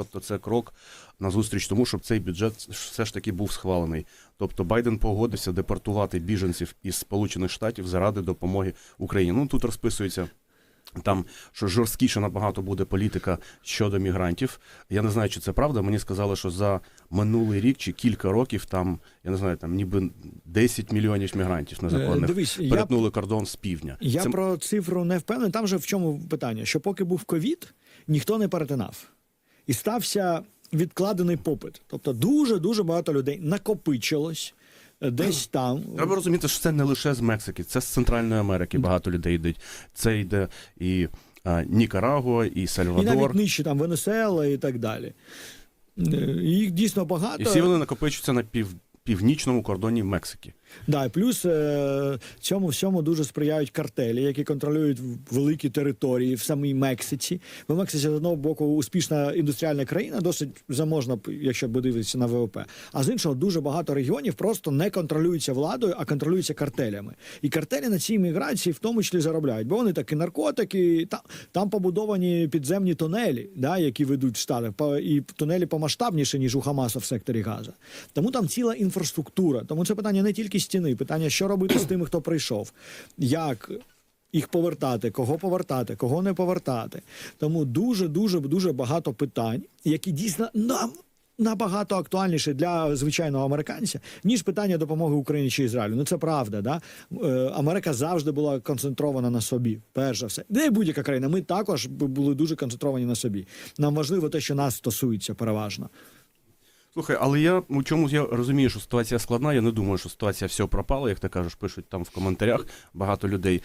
Тобто це крок назустріч тому, щоб цей бюджет все ж таки був схвалений. Тобто Байден погодився депортувати біженців із Сполучених Штатів заради допомоги Україні. Ну тут розписується. Там що жорсткіше набагато буде політика щодо мігрантів. Я не знаю, чи це правда. Мені сказали, що за минулий рік чи кілька років там я не знаю, там ніби 10 мільйонів мігрантів Е, незаконних Дивись, я, перетнули кордон з півдня. я Це- про цифру не впевнений. Там же в чому питання? Що поки був ковід, ніхто не перетинав. І стався відкладений попит. Тобто дуже дуже багато людей накопичилось е, десь там. Треба розуміти, що це не лише з Мексики, це з Центральної Америки. Багато людей йдуть. Це йде і а, Нікарагуа, і І Сальвадор. навіть нижче там Венесуела і так далі. Е, Їх дійсно багато. І всі вони накопичуються на пів, північному кордоні Мексики. Да, плюс е, цьому всьому дуже сприяють картелі, які контролюють великі території в самій Мексиці. Бо Мексика, з одного боку, успішна індустріальна країна, досить заможна, якщо подивитися на ВВП. А з іншого, дуже багато регіонів просто не контролюються владою, а контролюються картелями. І картелі на цій міграції в тому числі заробляють, бо вони такі наркотики, там, там побудовані підземні тунелі, да, які ведуть в штати, і тунелі помасштабніші, ніж у Хамаса в секторі Газа. Тому там ціла інфраструктура. Тому це питання не тільки стіни, питання, що робити з тими, хто прийшов, як їх повертати, кого повертати, кого не повертати. Тому дуже, дуже, дуже багато питань, які дійсно нам. Набагато актуальніше для звичайного американця ніж питання допомоги Україні чи Ізраїлю. Ну це правда. Да? Е, Америка завжди була концентрована на собі. Перш за все, де будь-яка країна. Ми також були дуже концентровані на собі. Нам важливо те, що нас стосується переважно. Слухай, але я у чомусь я розумію, що ситуація складна. Я не думаю, що ситуація все пропала, як ти кажеш, пишуть там в коментарях багато людей.